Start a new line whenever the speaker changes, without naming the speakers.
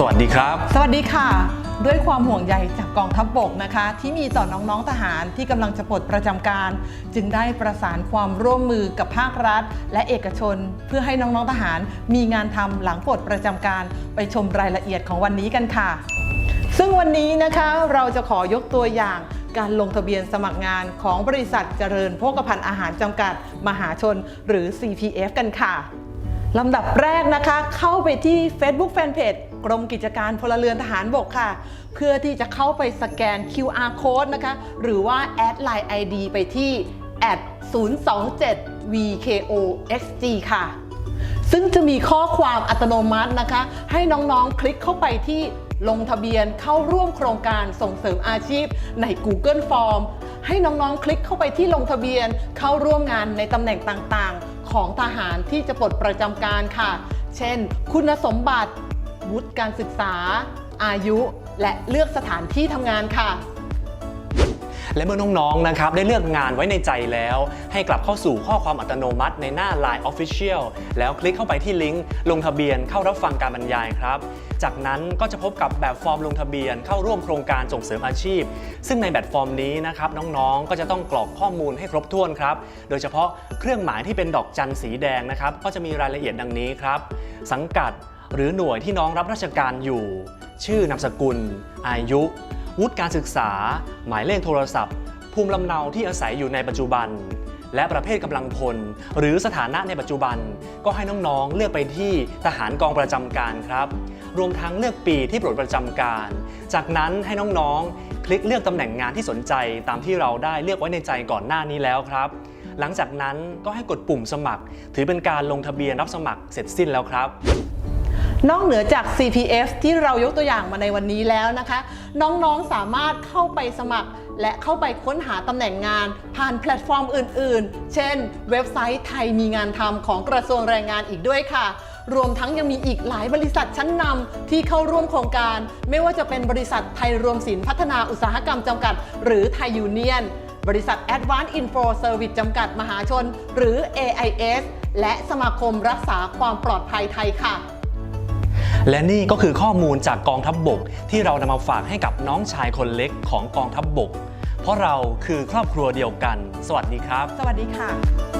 สวัสดีครับ
สวัสดีค่ะ ด้วยความห่วงใยจากกองทัพบบกนะคะ ที่มีต่อน้องๆทหารที่กำลังจะปลดประจำการ จึงได้ประสานความร่วมมือกับภาครัฐ และเอกชน เพื่อให้น้องๆทหารมีงานทำหลังปลดประจำการไปชมรายละเอียดของวันนี้กันค่ะ ซึ่งวันนี้นะคะเราจะขอยกตัวอย่างการลงทะเบียนสมัครงานของบริษัทเจริญโภคภัณฑ์อาหารจำกัด มหาชน หรือ CPF กันค่ะลำดับแรกนะคะ เข้าไปที่ Facebook Fanpage กรมกิจการพลเรือนทหารบกค่ะ เพื่อที่จะเข้าไปสแกน QR Code นะคะ หรือว่าแอดไลน์ ID ไปที่ 027 VKOXG ค่ะ ซึ่งจะมีข้อความอัตโนมัตินะคะ ให้น้องๆ คลิกเข้าไปที่ลงทะเบียนเข้าร่วมโครงการส่งเสริมอาชีพใน Google Form ให้น้องๆ คลิกเข้าไปที่ลงทะเบียนเข้าร่วมงานในตำแหน่งต่างๆ ของทหารที่จะปลดประจำการค่ะ เช่น คุณสมบัติ วุฒิการศึกษา อายุและเลือกสถานที่ทำงานค่ะ
และเมื่อน้องๆ นะครับ ได้เลือกงานไว้ในใจแล้ว ให้กลับเข้าสู่ข้อความอัตโนมัติในหน้า Line Official แล้วคลิกเข้าไปที่ลิงก์ลงทะเบียนเข้ารับฟังการบรรยายครับ จากนั้นก็จะพบกับแบบฟอร์มลงทะเบียนเข้าร่วมโครงการส่งเสริมอาชีพ ซึ่งในแบบฟอร์มนี้นะครับน้องๆ ก็จะต้องกรอกข้อมูลให้ครบถ้วนครับ โดยเฉพาะเครื่องหมายที่เป็นดอกจันสีแดงนะครับ ก็จะมีรายละเอียดดังนี้ครับ สังกัด หรือหน่วยที่น้องรับราชการอยู่ ชื่อนามสกุล อายุ วุฒิการศึกษา หมายเลขโทรศัพท์ ภูมิลำเนาที่อาศัยอยู่ในปัจจุบัน และประเภทกำลังพล หรือสถานะในปัจจุบัน ก็ให้น้องๆเลือกไปที่ทหารกองประจำการครับ รวมทั้งเลือกปีที่ปลดประจำการ จากนั้นให้น้องๆ คลิกเลือกตำแหน่งงานที่สนใจตามที่เราได้เลือกไว้ในใจก่อนหน้านี้แล้วครับหลังจากนั้นก็ให้กดปุ่มสมัคร ถือเป็นการลงทะเบียนรับสมัครเสร็จสิ้นแล้วครับ
นอกเหนือจาก CPF ที่เรายกตัวอย่างมาในวันนี้แล้วนะคะ น้องๆสามารถเข้าไปสมัคร และเข้าไปค้นหาตำแหน่งงาน ผ่านแพลตฟอร์มอื่น ๆ เช่น เว็บไซต์ไทยมีงานทำของกระทรวงแรงงานอีกด้วยค่ะ รวมทั้งยังมีอีกหลายบริษัทชั้นนำที่เข้าร่วมโครงการ ไม่ว่าจะเป็นบริษัทไทยรวมสินพัฒนาอุตสาหกรรมจำกัด หรือไทยยูเนียนบริษัท Advanced Info Service จำกัดมหาชน หรือ AIS และสมาคมรักษาความปลอดภัยไทยค่ะ
และนี่ก็คือข้อมูลจากกองทัพบบก ที่เรานำมาฝากให้กับน้องชายคนเล็กของกองทัพบบก เพราะเราคือครอบครัวเดียวกัน สวัสดีครับ
สวัสดีค่ะ